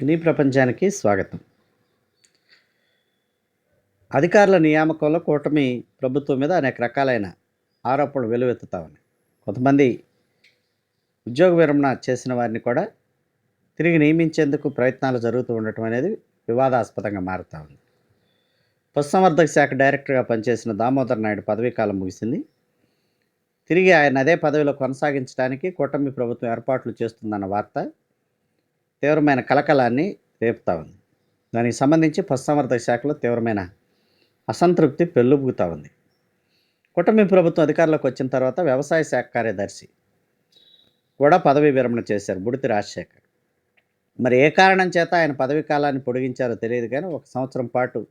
సినీ ప్రపంచానికి స్వాగతం. అధికారుల నియామకంలో కూటమి ప్రభుత్వం మీద అనేక రకాలైన ఆరోపణలు వెలువెత్తుతా ఉన్నాయి. కొంతమంది ఉద్యోగ విరమణ చేసిన వారిని కూడా తిరిగి నియమించేందుకు ప్రయత్నాలు జరుగుతూ ఉండటం అనేది వివాదాస్పదంగా మారుతూ ఉంది. పశుసంవర్ధక శాఖ డైరెక్టర్గా పనిచేసిన దామోదర్ నాయుడు పదవీ కాలం ముగిసింది. తిరిగి ఆయన అదే పదవిలో కొనసాగించడానికి కూటమి ప్రభుత్వం ఏర్పాట్లు చేస్తుందన్న వార్త తీవ్రమైన కలకలాన్ని రేపుతా ఉంది. దానికి సంబంధించి పశుసంవర్ధక శాఖలో తీవ్రమైన అసంతృప్తి పెళ్ళుబుగుతూ ఉంది. కూటమి ప్రభుత్వం అధికారంలోకి వచ్చిన తర్వాత వ్యవసాయ శాఖ కార్యదర్శి కూడా పదవీ విరమణ చేశారు బుడితి రాజశేఖర్. మరి ఏ కారణం చేత ఆయన పదవీ కాలాన్ని పొడిగించారో తెలియదు కానీ ఒక సంవత్సరం పాటు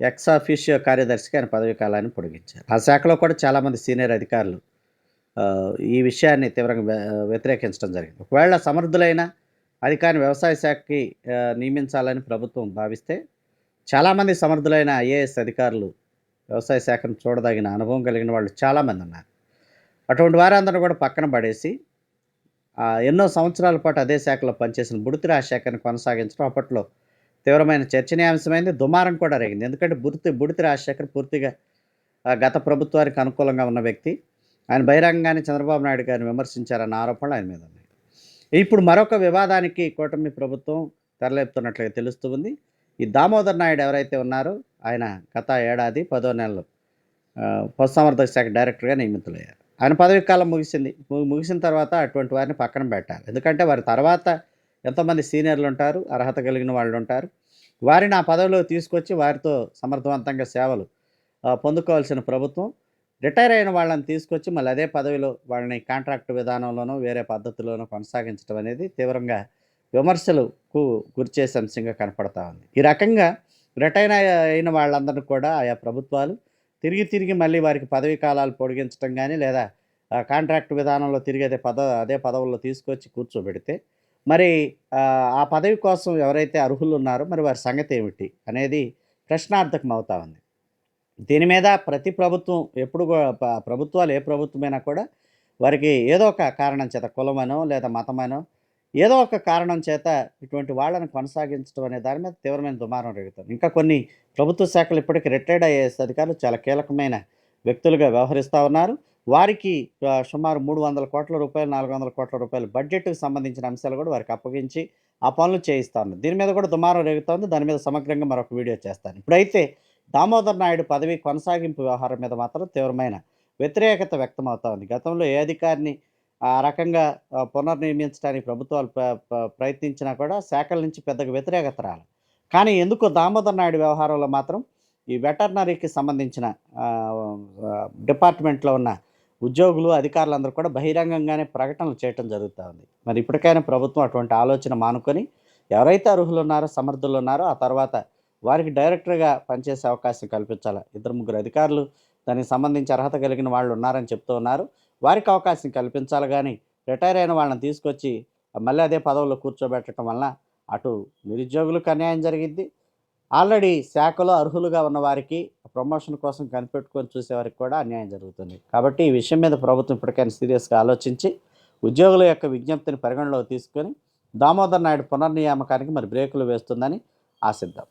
ఎక్స్ ఆఫీషియో కార్యదర్శికి ఆయన పదవీ కాలాన్ని పొడిగించారు. ఆ శాఖలో కూడా చాలామంది సీనియర్ అధికారులు ఈ విషయాన్ని తీవ్రంగా వ్య- వ్యతిరేకించడం జరిగింది. ఒకవేళ సమర్థులైన అధికారిని వ్యవసాయ శాఖకి నియమించాలని ప్రభుత్వం భావిస్తే చాలామంది సమర్థులైన ఐఏఎస్ అధికారులు వ్యవసాయ శాఖను చూడదగిన అనుభవం కలిగిన వాళ్ళు చాలామంది ఉన్నారు. అటువంటి వారందరూ కూడా పక్కన పడేసి ఎన్నో సంవత్సరాల పాటు అదే శాఖలో పనిచేసిన బుడితి శాఖను కొనసాగించడం అప్పట్లో తీవ్రమైన చర్చనీయాంశమైంది. దుమారం కూడా రేగింది. ఎందుకంటే బుర్తి బుడితి రాజశేఖర్ పూర్తిగా గత ప్రభుత్వానికి అనుకూలంగా ఉన్న వ్యక్తి. ఆయన బహిరంగంగానే చంద్రబాబు నాయుడు గారిని విమర్శించారన్న ఆరోపణలు ఆయన మీద ఉన్నాయి. ఇప్పుడు మరొక వివాదానికి కూటమి ప్రభుత్వం తెరలేపుతున్నట్లుగా తెలుస్తుంది ఈ దామోదర్ నాయుడు ఎవరైతే ఉన్నారో ఆయన గత ఏడాది పదో నెలలు పశుసంవర్ధక శాఖ డైరెక్టర్గా నియమితులయ్యారు. ఆయన పదవి కాలం ముగిసింది. ముగిసిన తర్వాత అటువంటి వారిని పక్కన పెట్టాలి. ఎందుకంటే వారి తర్వాత ఎంతోమంది సీనియర్లు ఉంటారు అర్హత కలిగిన వాళ్ళు ఉంటారు. వారిని ఆ పదవిలో తీసుకొచ్చి వారితో సమర్థవంతంగా సేవలు పొందుకోవాల్సిన ప్రభుత్వం రిటైర్ అయిన వాళ్ళని తీసుకొచ్చి మళ్ళీ అదే పదవిలో వాళ్ళని కాంట్రాక్ట్ విధానంలోనో వేరే పద్ధతిలోనో కొనసాగించడం అనేది తీవ్రంగా విమర్శలకు గురిచేసే అంశంగా కనపడతా ఉంది. ఈ రకంగా రిటైర్ అయిన వాళ్ళందరినీ కూడా ఆయా ప్రభుత్వాలు తిరిగి తిరిగి మళ్ళీ వారికి పదవీ కాలాలు పొడిగించడం కానీ లేదా కాంట్రాక్ట్ విధానంలో తిరిగి అదే పద అదే పదవుల్లో తీసుకొచ్చి కూర్చోబెడితే మరి ఆ, ఆ పదవి కోసం ఎవరైతే అర్హులు ఉన్నారో మరి వారి సంగతి ఏమిటి అనేది ప్రశ్నార్థకం అవుతా ఉంది. దీని మీద ప్రతి ప్రభుత్వం ఎప్పుడు కూడా ప్రభుత్వాలు ఏ ప్రభుత్వమైనా కూడా వారికి ఏదో ఒక కారణం చేత కులమనో లేదా మతమనో ఏదో ఒక కారణం చేత ఇటువంటి వాళ్ళని కొనసాగించడం అనే దాని మీద తీవ్రమైన దుమారం రేగుతుంది. ఇంకా కొన్ని ప్రభుత్వ శాఖలు ఇప్పటికీ రిటైర్డ్ ఐఏఎస్ అధికారులు చాలా కీలకమైన వ్యక్తులుగా వ్యవహరిస్తూ ఉన్నారు. వారికి సుమారు మూడు వందల కోట్ల రూపాయలు నాలుగు వందల కోట్ల రూపాయలు బడ్జెట్కి సంబంధించిన అంశాలు కూడా వారికి అప్పగించి ఆ పనులు చేయిస్తా ఉన్నారు. దీని మీద కూడా దుమారం రేగుతోంది దాని మీద సమగ్రంగా మరొక వీడియో చేస్తాను. ఇప్పుడైతే దామోదర్ నాయుడు పదవి కొనసాగింపు వ్యవహారం మీద మాత్రం తీవ్రమైన వ్యతిరేకత వ్యక్తమవుతా ఉంది గతంలో ఏ అధికారిని ఆ రకంగా పునర్నిర్మించడానికి ప్రభుత్వాలు ప్రయత్నించినా కూడా శాఖల నుంచి పెద్దగా వ్యతిరేకత రాలి. కానీ ఎందుకు దామోదర్ నాయుడు వ్యవహారంలో మాత్రం ఈ వెటర్నరీకి సంబంధించిన డిపార్ట్మెంట్లో ఉన్న ఉద్యోగులు అధికారులందరూ కూడా బహిరంగంగానే ప్రకటనలు చేయటం జరుగుతూ ఉంది. మరి ఇప్పటికైనా ప్రభుత్వం అటువంటి ఆలోచన మానుకొని ఎవరైతే అర్హులు ఉన్నారో సమర్థులు ఉన్నారో ఆ తర్వాత వారికి డైరెక్టర్గా పనిచేసే అవకాశం కల్పించాలి? ఇద్దరు ముగ్గురు అధికారులు దానికి సంబంధించి అర్హత కలిగిన వాళ్ళు ఉన్నారని చెప్తూ ఉన్నారు. వారికి అవకాశం కల్పించాలి కానీ రిటైర్ అయిన వాళ్ళని తీసుకొచ్చి మళ్ళీ అదే పదవుల్లో కూర్చోబెట్టడం వలన అటు నిరుద్యోగులకు అన్యాయం జరిగింది ఆల్రెడీ శాఖలో అర్హులుగా ఉన్న వారికి ప్రమోషన్ కోసం కనిపెట్టుకొని చూసేవారికి కూడా అన్యాయం జరుగుతుంది. కాబట్టి ఈ విషయం మీద ప్రభుత్వం ఇప్పటికైనా సీరియస్గా ఆలోచించి ఉద్యోగుల యొక్క విజ్ఞప్తిని పరిగణలోకి తీసుకొని దామోదర్ నాయుడు పునర్నియామకానికి మరి బ్రేకులు వేస్తుందని ఆశిద్దాం.